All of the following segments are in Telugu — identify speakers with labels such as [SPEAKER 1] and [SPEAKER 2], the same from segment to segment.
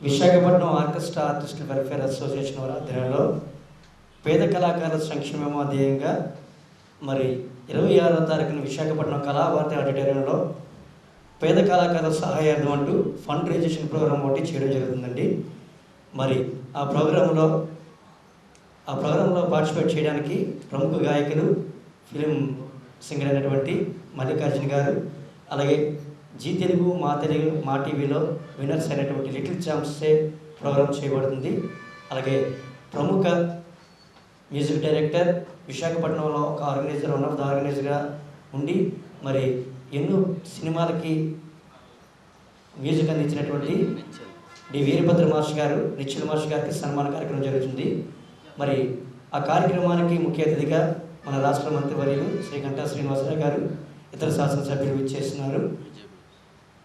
[SPEAKER 1] Visakhapatnam orchestra artist welfare association వారి ఆధ్వర్యంలో పేద కళాకారుల సంక్షేమం అధ్యేయంగా మరి ఇరవై ఆరో తారీఖున విశాఖపట్నం కళాభారతి ఆడిటోరియంలో పేద కళాకారుల సహాయార్థం అంటూ ఫండ్ రైజేషన్ ప్రోగ్రామ్ ఒకటి చేయడం జరుగుతుందండి. మరి ఆ ప్రోగ్రాంలో ఆ ప్రోగ్రాంలో పార్టిసిపేట్ చేయడానికి ప్రముఖ గాయకులు ఫిలిం సింగర్ అయినటువంటి మల్లికార్జున గారు అలాగే జీ తెలుగు మా తెలుగు మా టీవీలో విన్నర్స్ అయినటువంటి లిటిల్ ఛాంప్సే ప్రోగ్రామ్ చేయబడుతుంది. అలాగే ప్రముఖ మ్యూజిక్ డైరెక్టర్ విశాఖపట్నంలో ఒక ఆర్గనైజర్ వన్ ఆఫ్ ద ఆర్గనైజర్గా ఉండి మరి ఎన్నో సినిమాలకి మ్యూజిక్ అందించినటువంటి డి వీరభద్ర మాస్టర్ గారు నిశ్చల మాస్టర్ గారికి సన్మాన కార్యక్రమం జరుగుతుంది. మరి ఆ కార్యక్రమానికి ముఖ్య అతిథిగా మన రాష్ట్ర మంత్రివర్యులు శ్రీ గంటా శ్రీనివాసరావు గారు ఇతర శాసనసభ్యులు ఇచ్చేస్తున్నారు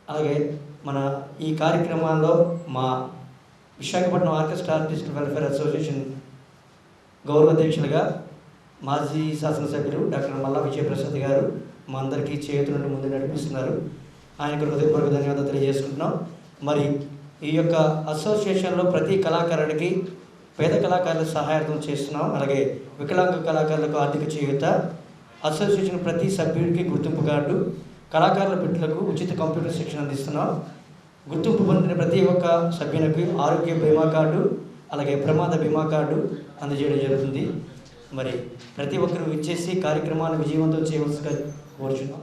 [SPEAKER 1] అలాగే మన ఈ కార్యక్రమాల్లో మా Visakhapatnam orchestra artist welfare association గౌరవ అధ్యక్షులుగా మాజీ శాసనసభ్యులు డాక్టర్ మల్లా విజయప్రసాద్ గారు మా అందరికీ చేతులను ముందు నడిపిస్తున్నారు. ఆయనకు హృదయపూర్వక ధన్యవాదాలు తెలియజేసుకుంటున్నాం. మరి ఈ యొక్క అసోసియేషన్లో ప్రతి కళాకారుడికి పేద కళాకారులకు సహాయార్థం చేస్తున్నాం. అలాగే వికలాంగ కళాకారులకు ఆర్థిక చేయూత అసోసియేషన్ ప్రతి సభ్యుడికి గుర్తింపు కార్డు కళాకారుల బిడ్డలకు ఉచిత కంప్యూటర్ శిక్షణ అందిస్తున్నాం. గుర్తింపు పొందిన ప్రతి ఒక్క సభ్యునికి ఆరోగ్య బీమా కార్డు అలాగే ప్రమాద బీమా కార్డు అందజేయడం జరుగుతుంది. మరి ప్రతి ఒక్కరు ఇచ్చేసి కార్యక్రమాన్ని విజయవంతం చేయవలసిగా కోరుచున్నాం.